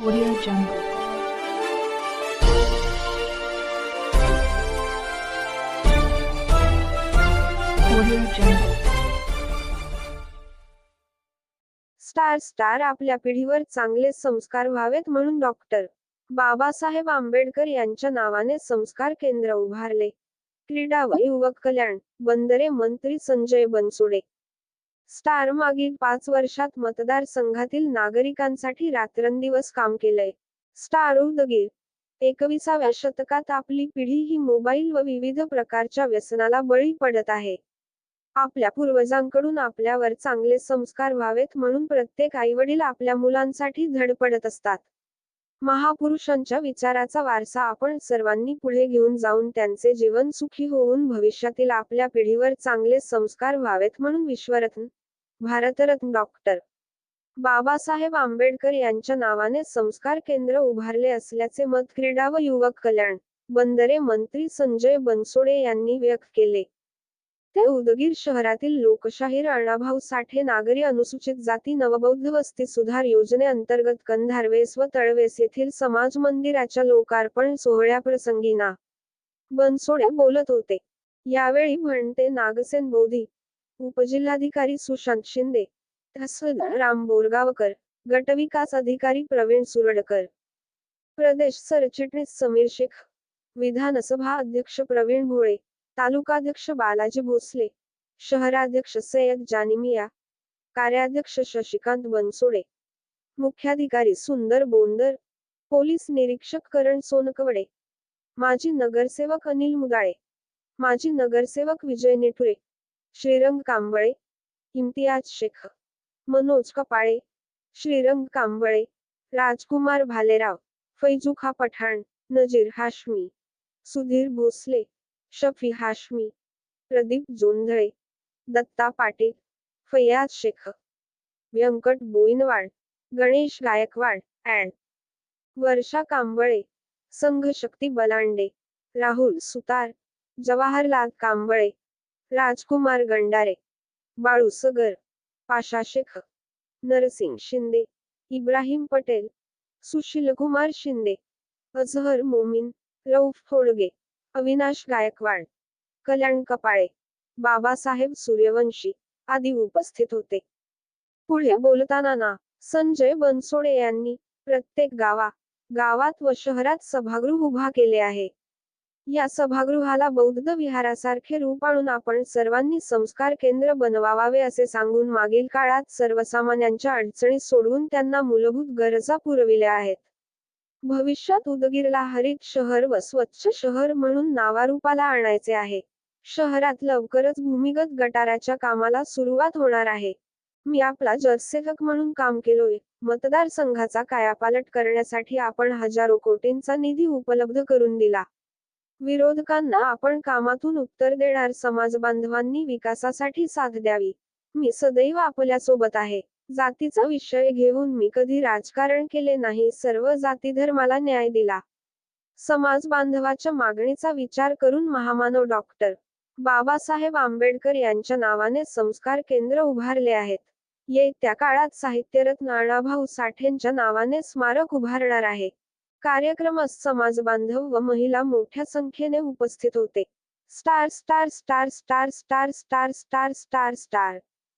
Audio Jungle. Star star आपल्या पिढीवर चांगले संस्कार व्हावेत म्हणून डॉक्टर बाबासाहेब आंबेडकर यांच्या नावाने संस्कार केंद्र उभारले. क्रीडा व युवक कल्याण बंदरे मंत्री संजय बनसुडे. स्टार मागील पाच वर्षात मतदारसंघातील नागरिकांसाठी रात्रंदिवस काम केलंय. स्टार उदगीर एकविसाव्या शतकात आपली पिढी ही मोबाईल व विविध प्रकारच्या व्यसनाला बळी पडत आहे. आपल्या पूर्वजांकडून आपल्यावर चांगले संस्कार व्हावेत म्हणून प्रत्येक आईवडील आपल्या मुलांसाठी धडपडत असतात. महापुरुषांच्या विचाराचा वारसा आपण सर्वांनी पुढे घेऊन जाऊन त्यांचे जीवन सुखी होऊन भविष्यातील आपल्या पिढीवर चांगले संस्कार व्हावेत म्हणून विश्वरत्न भारतरत्न डॉक्टर बाबासाहेब आंबेडकर यांच्या नावाने संस्कार केंद्र उभारले असल्याचे मत क्रीडा व युवक कल्याण बंदरे मंत्री संजय बनसोडे यांनी व्यक्त केले. ते उदगीर शहरातील लोकशाहीर अण्णाभाऊ साठे नागरी अनुसूचित जाती नवबौद्ध वस्ती सुधार योजनेअंतर्गत कंधारवेस व तळवेस येथील समाज मंदिराच्या लोकार्पण सोहळ्याप्रसंगी ना. बनसोडे बोलत होते. यावेळी म्हणते नागसेन बोधी उपजिल्हाधिकारी सुशांत शिंदे तहसीलदार राम बोरगावकर गटविकास अधिकारी प्रवीण सुरडकर. प्रदेश सरचिटणीस समीर शेख विधानसभा अध्यक्ष प्रवीण भोळे तालुकाध्यक्ष बालाजी भोसले शहराध्यक्ष सय्यद जानिमिया कार्याध्यक्ष शशिकांत बनसोडे मुख्याधिकारी सुंदर बोंदर पोलीस निरीक्षक करण सोनकवडे माजी नगरसेवक अनिल मुदाळे माजी नगरसेवक विजय नेटुरे श्रीरंग कांबळे इम्तियाज शेख मनोज कपाळे श्रीरंग कांबळे राजकुमार भालेराव फैजुखा पठाण नजीर हाशमी सुधीर भोसले शफी हाशमी प्रदीप जोंधळे. दत्ता पाटील. फैयाज शेख. व्यंकट बोईनवाड. गणेश गायकवाड अँड. वर्षा कांबळे. संघ शक्ती बलांडे. राहुल सुतार. जवाहरलाल कांबळे. राजकुमार गंडारे. बाळू सगर. पाशा शेख. नरसिंग शिंदे. इब्राहिम पटेल. सुशीलकुमार शिंदे. अझहर मोमीन. रौफ फोडगे अविनाश गायकवाड कल्याण कपाळे बाबासाहेब सूर्यवंशी आदी उपस्थित होते. पुढे बोलताना ना संजय बनसोडे यांनी प्रत्येक गावा गावात व शहरात सभागृह उभा केले आहे. या सभागृहाला बौद्ध विहारासारखे रूप आणून आपण सर्वांनी संस्कार केंद्र बनवावे असे सांगून मागील काळात सर्वसामान्यांच्या अडचणी सोडवून त्यांना मूलभूत गरजा पुरविल्या आहेत. भविष्यात उदगीरला हरित शहर व स्वच्छ शहर म्हणून नावारूपाला आणायचे आहे. शहरात लवकरच भूमिगत गटाराच्या कामाला सुरुवात होणार आहे. मी आपला जलसेवक म्हणून काम केलोय. मतदारसंघाचा कायापालट करण्यासाठी आपण हजारो कोटींचा निधी उपलब्ध करून दिला. विरोधकांना आपण कामातून उत्तर देणार समाज बांधवांनी विकासासाठी साथ द्यावी. मी सदैव आपल्यासोबत आहे. जातीचा विषय घेऊन मी कधी राजकारण केले नाही सर्व जाती धर्माला न्याय दिला. समाज बांधवाच्या मागणीचा विचार करून महामानव डॉक्टर बाबासाहेब आंबेडकर यांच्या नावाने संस्कार केंद्र उभारले आहेत. येत्या काळात साहित्यरत्न अण्णाभाऊ साठेंच्या नावाने स्मारक उभारणार आहे. कार्यक्रमास समाज बांधव व महिला मोठ्या संख्येने उपस्थित होते. Star star star star star star star star star.